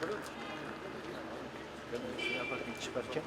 Şuna bakayım çıkarken.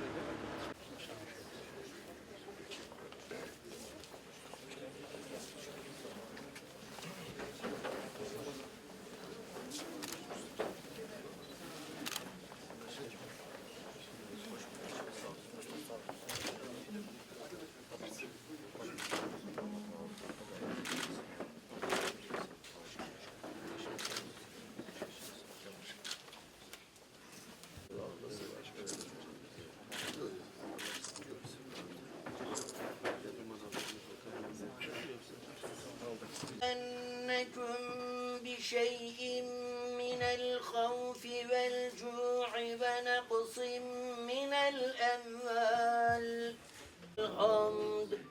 بشيء من الخوف والجوع ونقص من الأموال الحمد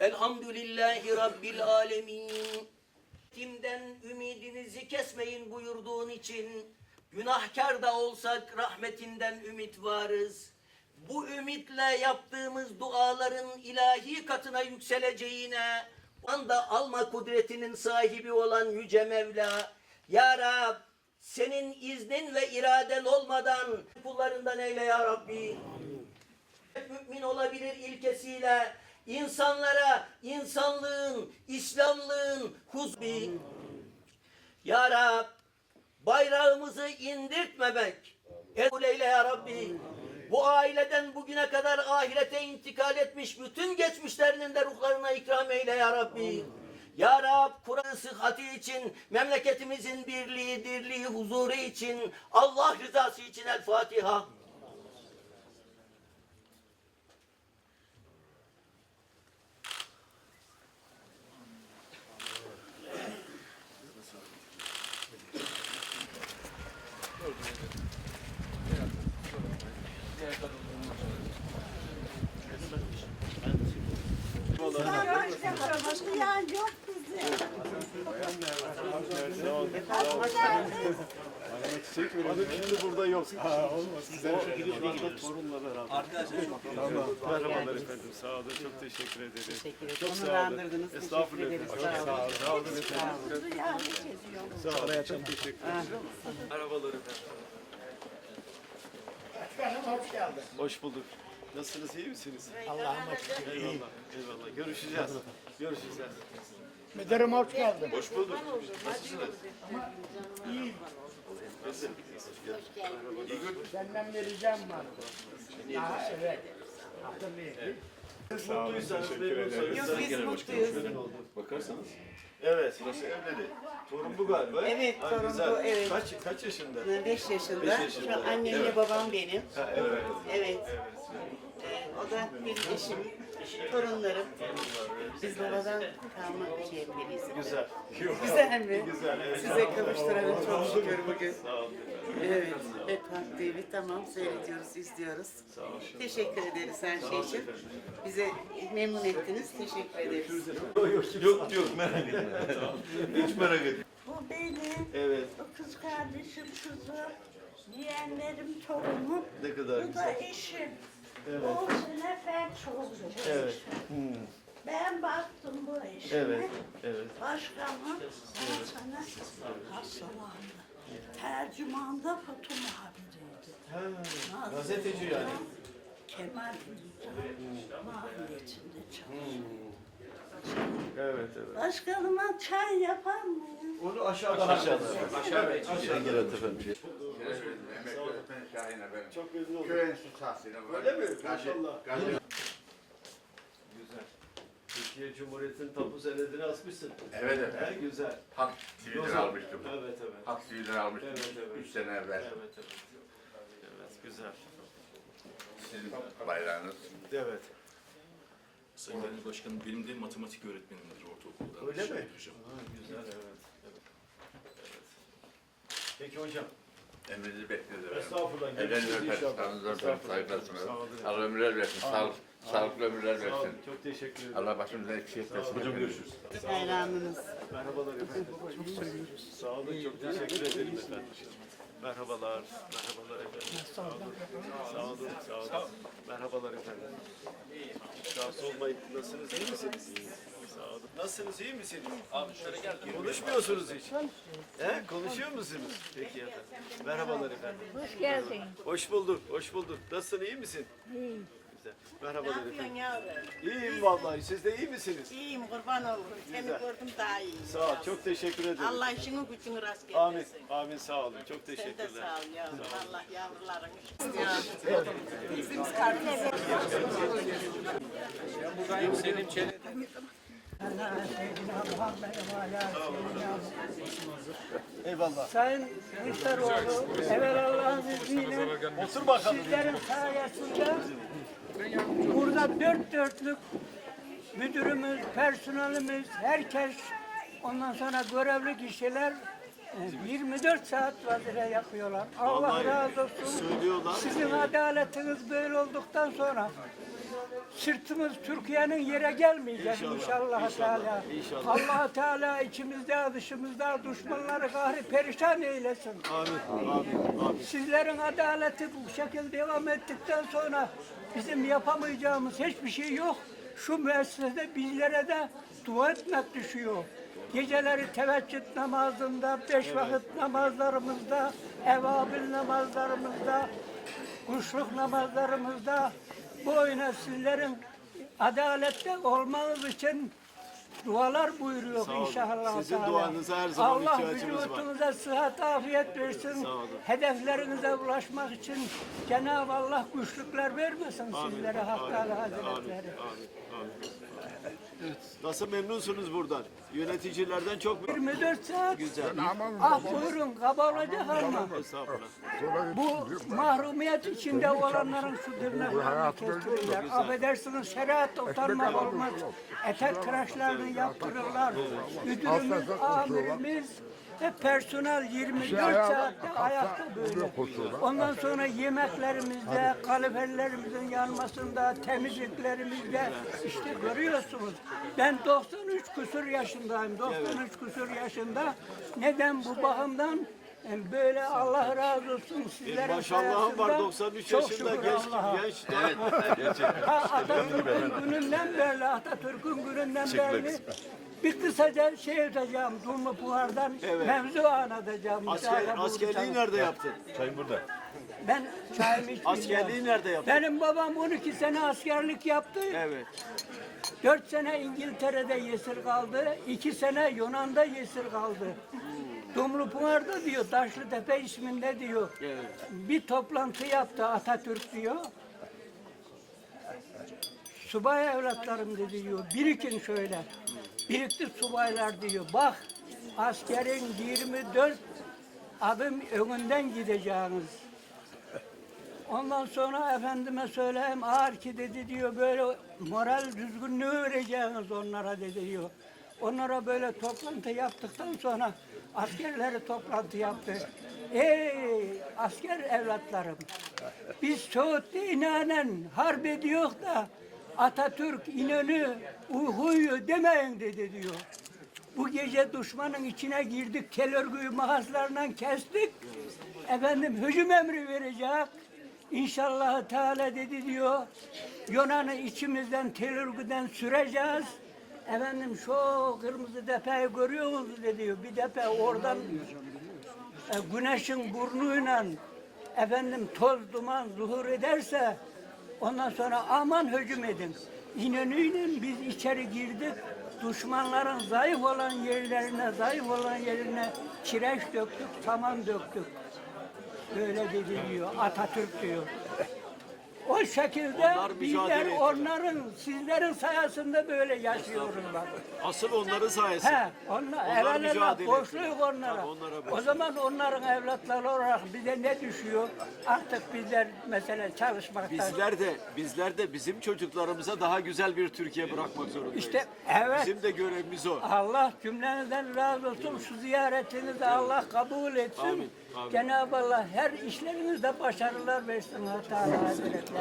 Elhamdülillahi Rabbil Alemin. Timden ümidinizi kesmeyin buyurduğun için günahkar da olsak rahmetinden ümit varız. Bu ümitle yaptığımız duaların ilahi katına yükseleceğine anda alma kudretinin sahibi olan Yüce Mevla Ya Rab senin iznin ve iraden olmadan kullarından eyle ya Rabbi mümin olabilir ilkesiyle insanlara insanlığın, İslamlığın huzbi. Ya Rab bayrağımızı indirtmemek. Eyle ya Rabbi. Bu aileden bugüne kadar ahirete intikal etmiş bütün geçmişlerinin de ruhlarına ikram eyle ya Rabbi. Ya Rab Kur'an sıhhati için, memleketimizin birliği, dirliği, huzuru için, Allah rızası için El Fatiha. Başka yer yok. Hanım şimdi burada yok. Ha, olmaz. Sizler Merhabalar efendim. Sağ olun. Çok teşekkür ederim. Çok sağ olun. Estağfurullah sağ olun. Sağ olun efendim. Sağ olun. Çok teşekkür ederim. Merhabalar efendim. Hoş geldin. Hoş bulduk. Nasılsınız? iyi misiniz? Allah'ıma şükür. Eyvallah. Eyvallah. Görüşeceğiz. Görüşeceğiz. Müdürüm hoş geldin. Hoş bulduk. Nasılsınız? Senden bir ricam var. Daha evet. Hatırlayın. Mutluysanız, memnunsanız. Yok biz mutluyuz. Bakarsanız. Evet. Burası evleri. Torun bu galiba. Evet, Ha, torun güzel. bu, evet. Kaç, kaç yaşında? 5 yaşında. Beş yaşında. Şu annemle Evet. babam benim. Ha, evet. Evet. Ee, o da benim eşim, torunlarım. Biz babadan kalma şey etmeliyiz. Güzel. Güzel mi? Güzel, evet. Size kavuşturalım çok şükür bugün. Sağ olun. Evet, Hak TV tamam seyrediyoruz, izliyoruz. Teşekkür ederiz her şey için. Bize memnun ettiniz, teşekkür ederiz. Yok yok merak etme. Hiç merak etme. Bu benim, Evet. bu kız kardeşim kızım, yeğenlerim torunum. Ne kadar Bu da güzel. eşim. Evet. On sene felç oldu. Evet. eşim. Ben baktım bu eşime. Evet. Evet. Başkanım on sene hastalandı. Tercümanda Fatum abideydi. Ha, gazeteci yani. Kemal mahalliyetinde çalışıyor. Evet evet. Başkanıma çay yapar mıyım? Onu aşağıda aşağıda. Aşağıda. Aşağıda. efendim. Çok memnun oldum. Köy enstitüsü. Öyle mi? Maşallah. Türkiye Cumhuriyeti'nin tapu senedini asmışsın. Evet He, efendim. güzel. Hak Lozan. almıştım. Evet evet. Hak TV'den almıştım. Evet, evet. 3 sene evvel. Evet evet. Evet güzel. Sizin bayrağınız. Evet. Sayın Genel Başkanım benim de matematik öğretmenimdir ortaokulda. Öyle mi? Hocam. Ha, güzel evet. evet. Evet. Peki hocam. Emrinizi bekliyoruz efendim. Estağfurullah. Ellerinizden Görüşürüz öperim, inşallah. saçınızdan öperim, Estağfurullah. saygılar Sağ olun. Allah ömürler versin, sağlık, sağlıklı ömürler Sağ olun. versin. Çok teşekkür ederim. Allah başımızdan eksik etmesin. Hocam görüşürüz. Hayranınız. Merhabalar efendim. Çok seviyoruz. Sağ olun, çok teşekkür ederim efendim. Merhabalar, merhabalar efendim. Sağ olun, sağ olun, sağ olun. Merhabalar efendim. Rahatsız olmayın. Nasılsınız, iyi misiniz? Sağ olun. Nasılsınız, iyi misiniz? Abi şöyle gel. Konuşmuyorsunuz hiç. He, konuşuyor musunuz? Peki efendim. Merhabalar efendim. Hoş geldin. Hoş bulduk, hoş bulduk. Nasılsın, iyi misin? İyiyim. Güzel. Merhabalar efendim. yapıyorsun yavrum? İyiyim vallahi. Siz de iyi misiniz? İyiyim kurban olurum. Seni Güzel. gördüm daha iyi. Sağ ol, çok teşekkür ederim. Allah işini gücünü rast Amin, getirsin. amin sağ olun. Çok Sen de teşekkürler. sağ ol yavrum. Allah yavruların Eyvallah. Sayın Kılıçdaroğlu, evvel Allah'ın izniyle Otur bakalım. sizlerin sayesinde burada dört dörtlük müdürümüz, personelimiz, herkes ondan sonra görevli kişiler e, 24 saat vazife yapıyorlar. Allah Vallahi razı olsun. söylüyorlar. Sizin adaletiniz böyle olduktan sonra sırtımız Türkiye'nin yere gelmeyecek İnşallah, inşallah, Teala. Allah Teala içimizde dışımızda düşmanları kahri perişan eylesin. Amin, amin, amin. Sizlerin adaleti bu şekilde devam ettikten sonra bizim yapamayacağımız hiçbir şey yok. Şu müessesede bizlere de dua etmek düşüyor. Geceleri teveccüh namazında, beş vakit namazlarımızda, evabil namazlarımızda, kuşluk namazlarımızda boyuna sizlerin adalette olmanız için dualar buyuruyor Sağ olun. inşallah. Sizin Teala. duanıza her zaman Allah ihtiyacımız var. vücudunuza sıhhat, afiyet versin. Hedeflerinize ulaşmak için Cenab-ı Allah güçlükler vermesin sizlere Hak Teala Amin, Hazretleri. amin, amin. Nasıl memnunsunuz buradan? Yöneticilerden çok mu? 24 saat Güzel. ah buyurun kaba olacak ama Estağfurullah. bu mahrumiyet içinde olanların şu tırnaklarını kestirirler. Affedersiniz şeriat utanmak olmaz. Etek tıraşlarını yaptırırlar. Müdürümüz, amirimiz ve personel 24 saatte ayakta böyle. Ondan sonra yemeklerimizde, kaloriferlerimizin yanmasında, temizliklerimizde işte görüyorsunuz. Ben 93 küsur yaşındayım. 93 küsur yaşında. Neden bu bakımdan? Böyle Allah razı olsun sizlerin Maşallahım var sayesinde 93 çok yaşında genç genç. Evet. Ha, Atatürk'ün gününden beri, Atatürk'ün gününden beri bir kısaca şey edeceğim, Dumlu Puhar'dan mevzu anlatacağım. Asker, askerliği nerede yaptın? Ben çayımı içmeyeceğim. Askerliği nerede yaptın? Benim babam 12 sene askerlik yaptı. Evet. 4 sene İngiltere'de yesir kaldı. 2 sene Yunan'da yesir kaldı. Dumlu Pınar'da diyor, Taşlıtepe isminde diyor. Bir toplantı yaptı Atatürk diyor. Subay evlatlarım dedi diyor. Birikin şöyle. Birikti subaylar diyor. Bak askerin 24 adım önünden gideceğiniz. Ondan sonra efendime söyleyeyim ağır ki dedi diyor böyle moral düzgünlüğü vereceğiniz onlara dedi diyor. Onlara böyle toplantı yaptıktan sonra askerleri toplantı yaptı. Ey asker evlatlarım biz Suud'da inanen harp ediyor da Atatürk İnönü Uyhu'yu demeyin dedi diyor. Bu gece düşmanın içine girdik, kel örgüyü makaslarından kestik. Efendim hücum emri verecek. İnşallah Teala dedi diyor. Yunan'ı içimizden tel örgüden süreceğiz. Efendim şu kırmızı depeyi görüyor musunuz diyor. Bir depe oradan e, güneşin burnuyla efendim toz duman zuhur ederse ondan sonra aman hücum edin. İnönüyle biz içeri girdik. Düşmanların zayıf olan yerlerine, zayıf olan yerine kireç döktük, saman döktük. Böyle dedi diyor, Atatürk diyor. O şekilde Onlar mücadele bizler ettiler. onların, sizlerin sayesinde böyle yaşıyoruz bak. Asıl onların sayesinde. He, onlar, Onlar evvelela mücadele borçluyuz ettiler. onlara. Tabii onlara o borçluyuz. zaman onların evlatları olarak bize ne düşüyor? Artık bizler mesela çalışmaktan. Bizler de bizler de bizim çocuklarımıza daha güzel bir Türkiye bırakmak zorundayız. İşte evet. Bizim de görevimiz o. Allah cümlenizden razı olsun. Şu ziyaretinizi Allah kabul etsin. Amin, amin. Cenab-ı Allah her işlerinizde başarılar versin. Teala Hazretleri.